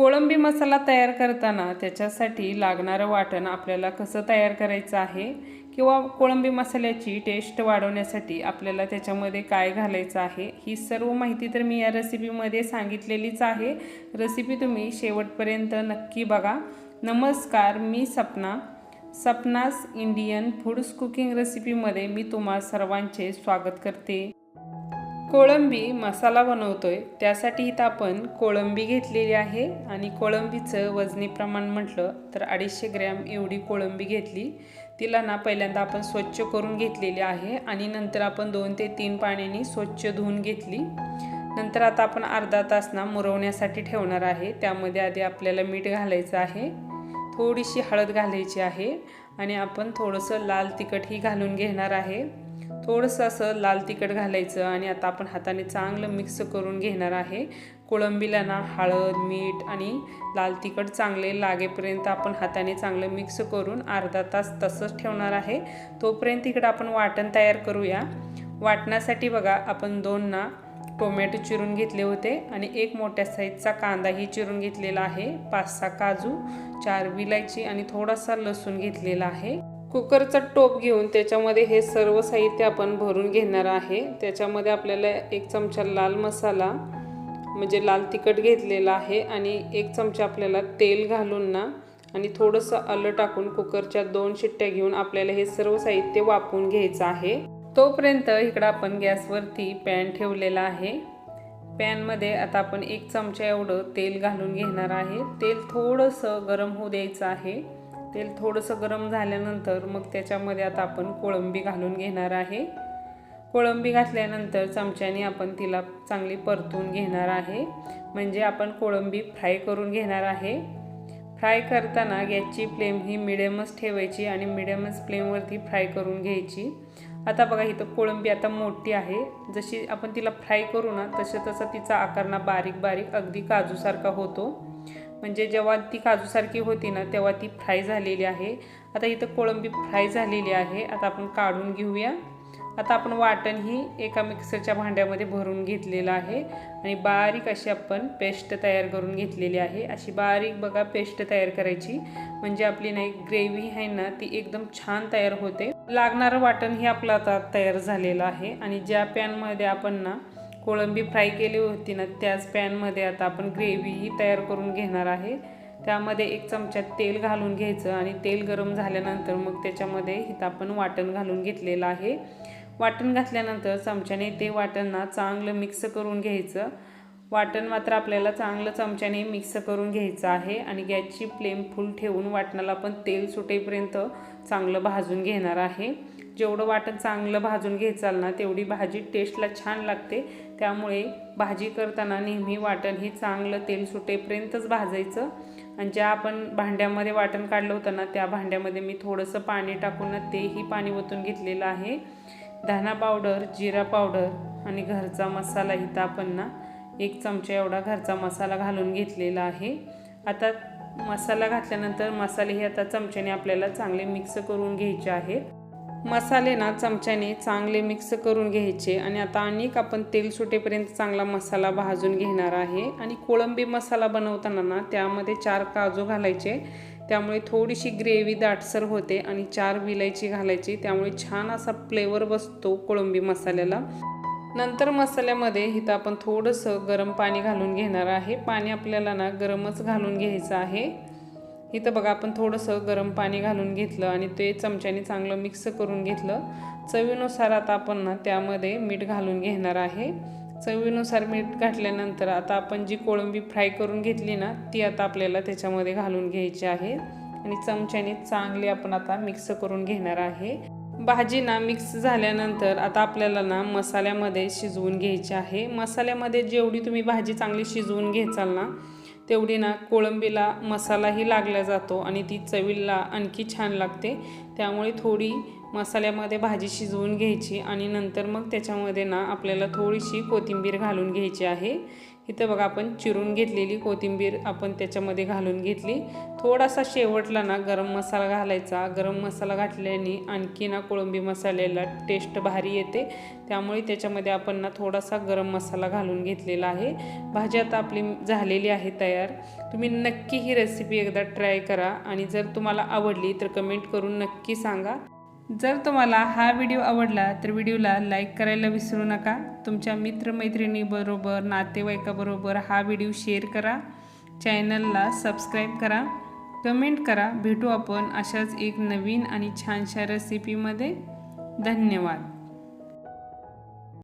कोळंबी मसाला तयार करताना त्याच्यासाठी लागणारं वाटण आपल्याला कसं तयार करायचं आहे किंवा कोळंबी मसाल्याची टेस्ट वाढवण्यासाठी आपल्याला त्याच्यामध्ये काय घालायचं आहे ही सर्व माहिती तर मी या रेसिपीमध्ये सांगितलेलीच आहे. रेसिपी तुम्ही शेवटपर्यंत नक्की बघा. नमस्कार मी सपना. सपनास इंडियन फूड्स कुकिंग रेसिपीमध्ये मी तुम्हा सर्वांचे स्वागत करते. कोळंबी मसाला बनवतोय त्यासाठी इथं आपण कोळंबी घेतलेली आहे आणि कोळंबीचं वजनी प्रमाण म्हटलं तर अडीचशे ग्रॅम एवढी कोळंबी घेतली. तिला ना पहिल्यांदा आपण स्वच्छ करून घेतलेली आहे आणि नंतर आपण दोन ते तीन पाण्याने स्वच्छ धुवून घेतली. नंतर आता आपण अर्धा तास ना मुरवण्यासाठी ठेवणार आहे. त्यामध्ये आधी आपल्याला मीठ घालायचं आहे. थोडीशी हळद घालायची आहे आणि आपण थोडंसं लाल तिखटही घालून घेणार आहे. थोडंसं असं लाल तिखट घालायचं आणि आता आपण हाताने चांगलं मिक्स करून घेणार आहे. कोळंबीला ना हळद मीठ आणि लाल तिखट चांगले लागेपर्यंत आपण हाताने चांगलं मिक्स करून अर्धा तास तसंच ठेवणार आहे. तोपर्यंत इकडं आपण वाटण तयार करूया. वाटण्यासाठी बघा आपण दोन ना टोमॅटो चिरून घेतले होते आणि एक मोठ्या साईजचा कांदाही चिरून घेतलेला आहे. पाच सहा काजू चार विलायची आणि थोडासा लसूण घेतलेला आहे. कुकरचा टोप घेऊन त्याच्यामध्ये हे सर्व साहित्य आपण भरून घेणार आहे. त्याच्यामध्ये आपल्याला एक चमचा लाल मसाला म्हणजे लाल तिखट घेतलेला आहे आणि एक चमचा आपल्याला तेल घालून ना आणि थोडंसं आलं टाकून कुकरच्या दोन शिट्ट्या घेऊन आपल्याला हे सर्व साहित्य वापरून घ्यायचं आहे. तोपर्यंत इकडं आपण गॅसवरती पॅन ठेवलेला आहे. पॅनमध्ये आता आपण एक चमचा एवढं तेल घालून घेणार आहे. तेल थोडंसं गरम होऊ द्यायचं आहे. तेल थोडंसं गरम झाल्यानंतर मग त्याच्यामध्ये आता आपण कोळंबी घालून घेणार आहे. कोळंबी घातल्यानंतर चमच्याने आपण तिला चांगली परतून घेणार आहे. म्हणजे आपण कोळंबी फ्राय करून घेणार आहे. फ्राय करताना गॅसची फ्लेम ही मिडियमच ठेवायची आणि मिडियमच फ्लेमवरती फ्राय करून घ्यायची. आता बघा इथं कोळंबी आता मोठी आहे. जशी आपण तिला फ्राय करू ना तसं तसं तिचा आकार ना बारीक बारीक अगदी काजूसारखा होतो. म्हणजे जेव्हा ती काजूसारखी होती ना तेव्हा ती फ्राय झालेली आहे. आता इथं कोळंबी फ्राय झालेली आहे. आता आपण काढून घेऊया. आता आपण वाटण ही एका मिक्सरच्या भांड्यामध्ये भरून घेतलेलं आहे. आणि बारीक अशी आपण पेस्ट तयार करून घेतलेली आहे. अशी बारीक बघा पेस्ट तयार करायची. म्हणजे आपली नाही ग्रेव्ही आहे ना ती एकदम छान तयार होते. लागणारं वाटण हे आपलं आता तयार झालेलं आहे. आणि ज्या पॅनमध्ये आपण ना कोळंबी फ्राय केली होती ना त्याच पॅनमध्ये आता आपण ग्रेव्हीही तयार करून घेणार आहे. त्यामध्ये एक चमचा तेल घालून घ्यायचं आणि तेल गरम झाल्यानंतर मग त्याच्यामध्ये इथं आपण वाटण घालून घेतलेलं आहे. वाटण घातल्यानंतर चमच्याने ते वाटण ना चांगलं मिक्स करून घ्यायचं. वाटण मात्र आपल्याला चांगलं चमच्याने मिक्स करून घ्यायचं आहे आणि गॅसची फ्लेम फुल ठेवून वाटणाला पण तेल सुटेपर्यंत चांगलं भाजून घेणार आहे. जेवढं वाटण चांगलं भाजून घ्यायचाल ना तेवढी भाजी टेस्टला छान लागते. त्यामुळे भाजी करताना नेहमी वाटण हे चांगलं तेल सुटेपर्यंतच भाजायचं. आणि ज्या आपण भांड्यामध्ये वाटण काढलं होतं ना त्या भांड्यामध्ये मी थोडंसं पाणी टाकून तेही पाणी ओतून घेतलेलं आहे. धना पावडर जिरा पावडर आणि घरचा मसाला इथं आपण ना एक चमचा एवढा घरचा मसाला घालून घेतलेला आहे. आता मसाला घातल्यानंतर मसाले हे आता चमच्याने आपल्याला चांगले मिक्स करून घ्यायचे आहेत. मसाले ना चमच्याने चांगले मिक्स करून घ्यायचे. आणि आता अनेक आपण तेल सुटेपर्यंत चांगला मसाला भाजून घेणार आहे. आणि कोळंबी मसाला बनवताना ना त्यामध्ये चार काजू घालायचे. त्यामुळे थोडीशी ग्रेव्ही दाटसर होते आणि चार विलायची घालायची. त्यामुळे छान असा फ्लेवर बसतो कोळंबी मसाल्याला. नंतर मसाल्यामध्ये इथं आपण थोडंसं गरम पाणी घालून घेणार आहे. पाणी आपल्याला ना गरमच घालून घ्यायचं आहे. इथं बघा आपण थोडंसं गरम पाणी घालून घेतलं आणि ते चमच्याने चांगलं मिक्स करून घेतलं. चवीनुसार आता आपण ना त्यामध्ये मीठ घालून घेणार आहे. चवीनुसार मीठ घातल्यानंतर आता आपण जी कोळंबी फ्राय करून घेतली ना ती आता आपल्याला त्याच्यामध्ये घालून घ्यायची आहे. आणि चमच्याने चांगली आपण आता मिक्स करून घेणार आहे. भाजी ना मिक्स झाल्यानंतर आता आपल्याला ना मसाल्यामध्ये शिजवून घ्यायची आहे. मसाल्यामध्ये जेवढी तुम्ही भाजी चांगली शिजवून घेचाल ना तेवढी ना कोळंबीला मसालाही लागला जातो आणि ती चवीला आणखी छान लागते. त्यामुळे थोडी मसाल्यामध्ये भाजी शिजवून घ्यायची आणि नंतर मग त्याच्यामध्ये ना आपल्याला थोडीशी कोथिंबीर घालून घ्यायची आहे. इथं बघा आपण चिरून घेतलेली कोथिंबीर आपण त्याच्यामध्ये घालून घेतली. थोडासा शेवटला ना गरम मसाला घालायचा. गरम मसाला घातल्याने आणखी ना कोळंबी मसाल्याला टेस्ट भारी येते. त्यामुळे त्याच्यामध्ये आपण ना थोडासा गरम मसाला घालून घेतलेला आहे. भाजी आता आपली झालेली आहे तयार. तुम्ही नक्की ही रेसिपी एकदा ट्राय करा आणि जर तुम्हाला आवडली तर कमेंट करून नक्की सांगा. जर तुम्हाला हा व्हिडिओ आवडला तर व्हिडिओला लाईक करायला विसरू नका. तुमच्या मित्रमैत्रिणीबरोबर नातेवाईकाबरोबर हा व्हिडिओ शेअर करा. चॅनलला सबस्क्राईब करा. कमेंट करा. भेटू आपण अशाच एक नवीन आणि छानशा रेसिपीमध्ये धन्यवाद.